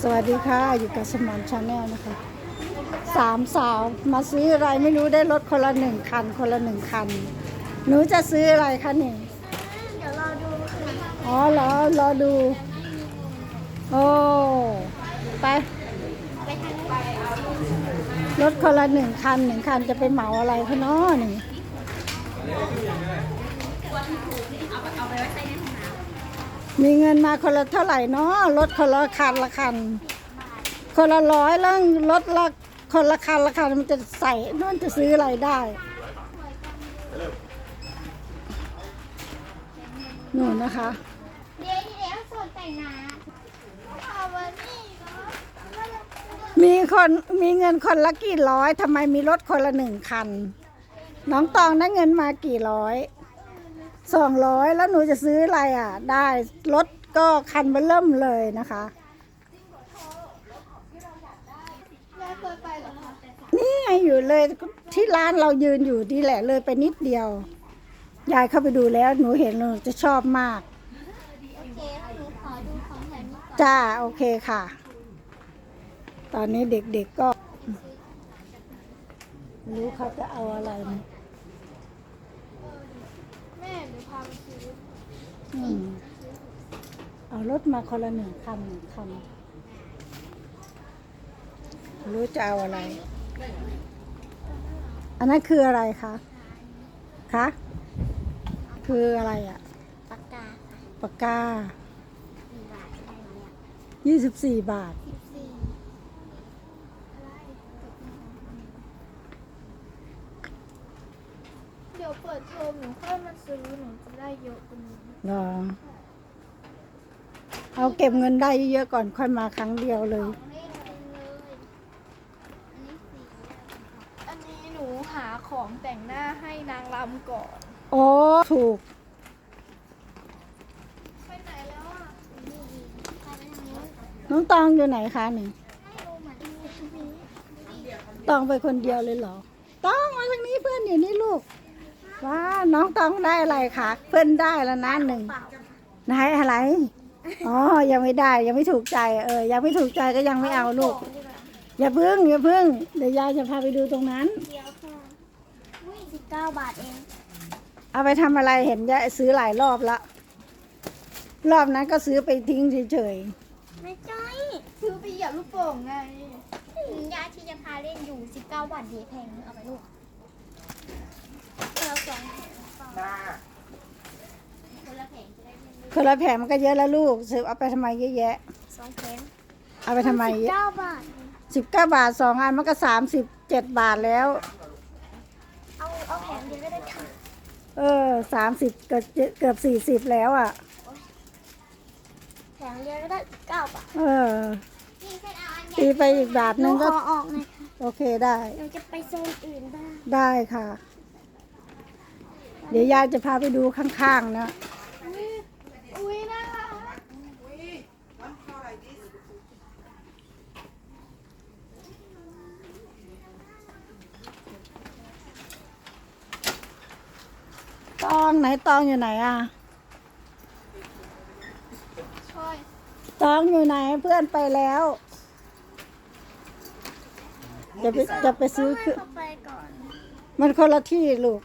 สวัสดีค่ะ อยู่กับสมอนชาแนลนะคะสามสาวมาซื้ออะไรไม่รู้ได้รถคนละหนึ่งคัน คนละหนึ่งคัน หนูจะซื้ออะไรคะนี่เดี๋ยวรอดูค่ะอ๋อเหรอรอดู โอ้ไปรถคนละหนึ่งคันหนึ่งคันจะไปเหมาอะไรคะเนาะนี่ มีเงินมาคนละเท่าไหร่เนาะรถคนละคันละคัน คนละร้อยแล้วรถละคนละคันละคันมันจะใส่นู่นจะซื้ออะไรได้นู่นนะคะเดี๋ยวเดี๋ยวสนแต่งนะเอาวันนี้เนาะมีคนมีเงินคนละกี่ร้อยทำไมมีรถคนละหนึ่งคัน น้องตองได้เงินมากี่ร้อย สองร้อยแล้วหนูจะซื้ออะไรอะ ได้รถก็คันเบเริ่มเลยนะคะ นี่ไงอยู่เลยที่ร้านเรายืนอยู่ที่แหละเลยไปนิดเดียวยายเข้าไปดูแล้วหนูเห็นหนูจะชอบมาก จ้า โอเคค่ะ ตอนนี้เด็กๆก็รู้เขาจะเอาอะไรนะ แม่หนูพาไปซื้อ อืม เอารถมาคนละหนึ่งคันหนึ่งคันไม่รู้จะเอาอะไร อันนั้นคืออะไรคะ คะ คืออะไรอะปากกาค่ะ ปากกาสี่บาทได้ไหมเนี่ยยี่สิบสี่บาทสิบสี่เดี๋ยวเปิดเทอมหนูค่อยมาซื้อหนูจะ ได้เยอะกว่านี้เหรอเอาเก็บเงินได้เยอะๆก่อนค่อยมาครั้งเดียวเลย ไม่เต็มเลยอันนี้สีอันนี้หนูหาของแต่งหน้าให้นางรำก่อน โอ้ถูก ไปไหนแล้วอะนี่ไปทางนู้นน้องตองอยู่ไหนคะนี่ไม่รู้เหมือนกันนี้ตองไปคนเดียวเลยเหรอตองมาทางนี้เพื่อนอยู่นี่ลูก ว้าน้องตองได้อะไรคะเพื่อนได้แล้วนะหนึ่งเปล่าไหนอะไรอ๋อยังไม่ได้ยังไม่ถูกใจเออยังไม่ถูกใจก็ยังไม่เอาลูก อย่าพึ่งอย่าพึ่งเดี๋ยวยายจะพาไปดูตรงนั้นเดียวค่ะอุ้ยสิบเก้าบาทเองเอาไปทำอะไรเห็นยายซื้อหลายรอบละรอบนั้นก็ซื้อไปทิ้งเฉยไม่ใช่ซื้อไปเหยียบลูกโป่งไงยาที่จะพาเล่นอยู่สิบเก้าบาทดีแพงเอาไปลูก เอาสองแผงคนละแผงจะได้เล่นๆคนละแผงมันก็เยอะแล้วลูกซื้อเอาไปทำไมเยอะแยะ สองแผงเอาไปทำไมสิบเก้าบาท สิบเก้าบาทสองอันมันก็สามสิบเจ็ดบาทแล้ว เอาเอาแผงเดียวก็ได้ค่ะเออสามสิบเกือบเกือบสี่สิบแล้วอะ แผงเดียวก็ได้เก้าบาทเออ นี่ฉันเอาอันใหญ่ตีไปอีกบาทหนึนูงขก็อออกหน่อยค่ะโอเคได้หนูจะไปโซนอื่นบ้าง ได้ค่ะ เดี๋ยวยายจะพาไปดูข้างๆนะตองไหนตองอยู่ไหนอะตองอยู่ไหนเพื่อนไปแล้ว จะไปจะไปซื้อคือมันคนละที่ลูก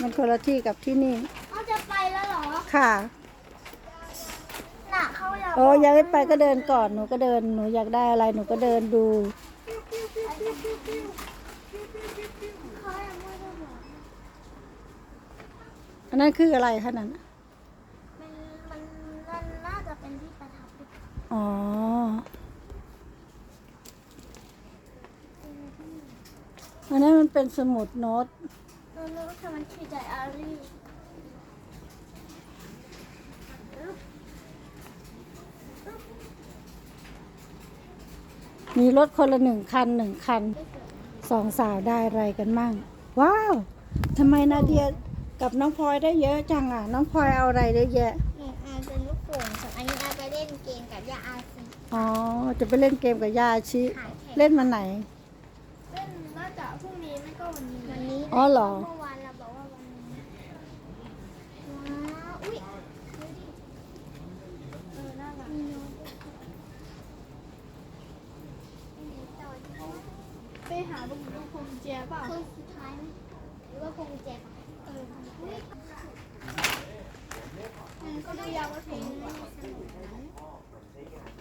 มันคนละที่กับที่นี่ เขาจะไปแล้วเหรอค่ะน่ะเขาอยากโอ้ยังไม่ไปก็เดินก่อน หนูก็เดิน หนูอยากได้อะไร หนูก็เดินดู เขายังไม่ได้บอกอันนั้นคืออะไรคะนั่นน่ะมันมันมันน่าจะเป็นที่ประทับอ๋อ อันนั้นมันเป็นสมุดโน้ต เรารู้ว่ามันคือไดอารี่มีรถคนละหนึ่งคันหนึ่งคันสองสาวได้อะไรกันมั่ง ว้าวทำไมนาเดียกับน้องพลอยได้เยอะจังอะ น้องพลอยเอาอะไรได้เยอะหนูอาเป็นลูกโป่งส่วนอันนี้อาไปเล่นเกมกับยาอาซีอ๋อจะไปเล่นเกมกับยาอาชิขายแข่งเล่นมันไหน อ๋อเหรอ เมื่านรงต่งเมเจ็บเอล่า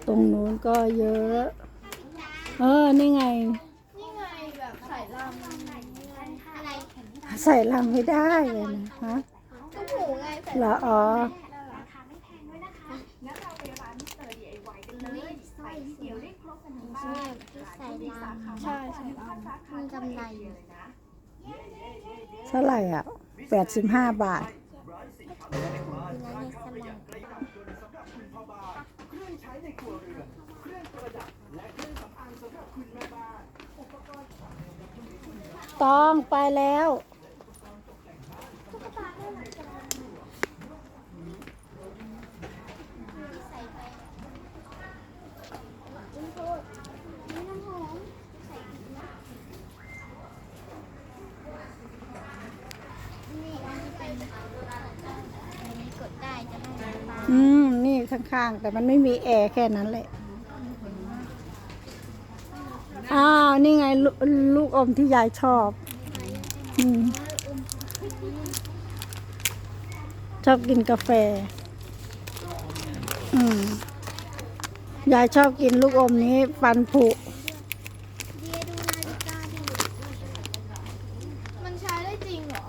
ตรงนู้นก็เยอะ เออ นี่ไง ใส่ลำไม่ได้เลยนะฮะก็หูไงใส่เหรออ๋อใส่ลำใช่ใส่ลำมีกำไรอยู่เท่าไหร่อะแปดสิบห้าบาทคือไรในสมองต้องไปแล้ว ใส่ไปจิ้มโทษนี่น้ำหอมใส่นะนี่อันนี้เป็นอันนี้กดได้จะให้น้ำตาล อืม นี่ข้างๆ แต่มันไม่มีแอร์แค่นั้นแหละ อ้าว นี่ไงลลูกอมที่ยายชอบ อืม ชอบกินกาแฟ อืม ยายชอบกินลูกอมนี้ฟันผุ เดียดูนาฬิกาดิมันใช้ได้จริงเหรอ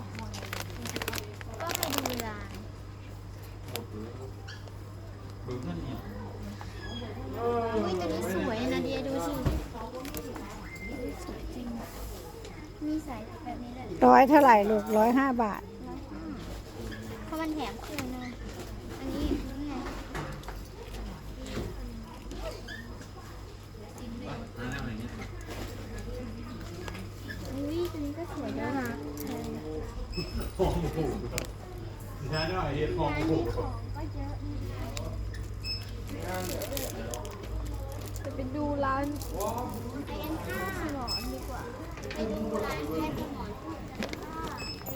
ก็ไปดูเวลาอุ้ยตัวนี้สวยนะเดียดูสิสวยจริง มีสายแบบนี้เลย ร้อยเท่าไหร่ลูกร้อยห้าบาทร้อยห้าเพราะมันแถมคู่นึงอันนี้นี่ไงอุ้ยตัวนี้ก็สวยด้วยนะทองผูกใช่หน่อยเห็ดทองร้านผูนี้กของก็เยอะจะไปดูร้านไปกันข้าวหมอนดีกว่าไปดูร้านแค่หมอน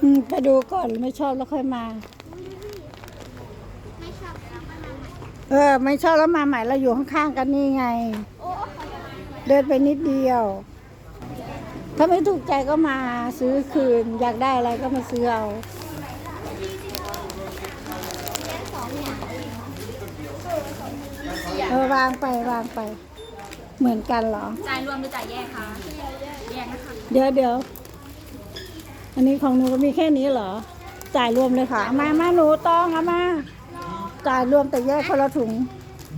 อืมไปดูก่อนไม่ชอบแล้วค่อยมา ไม่ชอบแล้วก็มาใหม่เออ ไม่ชอบแล้วมาใหม่เราอยู่ข้างๆกันนี่ไง โอ้เดินไปนิดเดียว ถ้าไม่ถูกใจก็มาซื้อคืน อยากได้อะไรก็มาซื้อเอาแค่สองอย่างเออวางไปวางไป เหมือนกันเหรอ จ่ายรวมหรือจ่ายแยกคะ แยกนะคะ เดี๋ยวเดี๋ยว อันนี้ของหนูก็มีแค่นี้เหรอ จ่ายรวมเลยค่ะเอามามาหนูต้องเอามา จ่ายรวมแต่แยกคนละถุง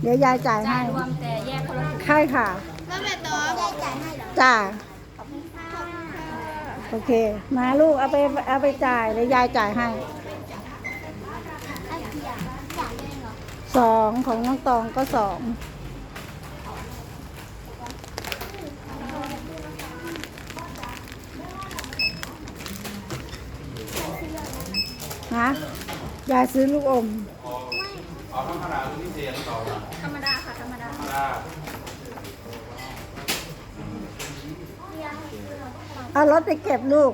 เดี๋ยวยายจ่ายให้จ่ายรวมแต่แยกคนละถุงใช่ค่ะก็แบบตัวได้จ่ายให้เหรอจ้าขอบคุณค่ะโอเค มาลูกเอาไปเอาไปจ่ายแล้วยายจ่ายให้ไอ้เพียจ่ายได้เหรอสองของน้องตองก็สอง ฮะยายซื้อลูกอมเอาข้างขนาดที่เสียงต่อมาธรรมดาค่ะ ธรรมดาได้เอารถไปเก็บลูก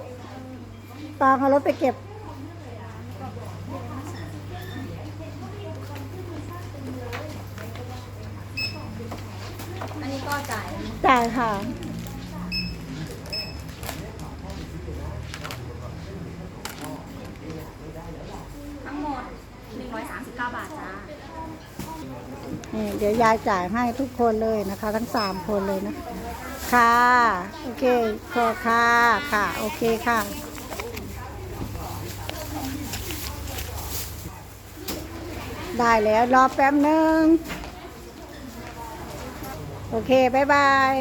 ตองเอารถไปเก็บอันนี้ก็จ่ายจ่ายค่ะ ทั้งหมด 139 บาทจ้า นี่ เดี๋ยวยายจ่ายให้ทุกคนเลยนะคะ ทั้งสามคนเลยนะค่ะโอเคขอค่ะค่ะโอเคค่ะได้แล้วรอแป๊บนึง โอเค บ๊ายบาย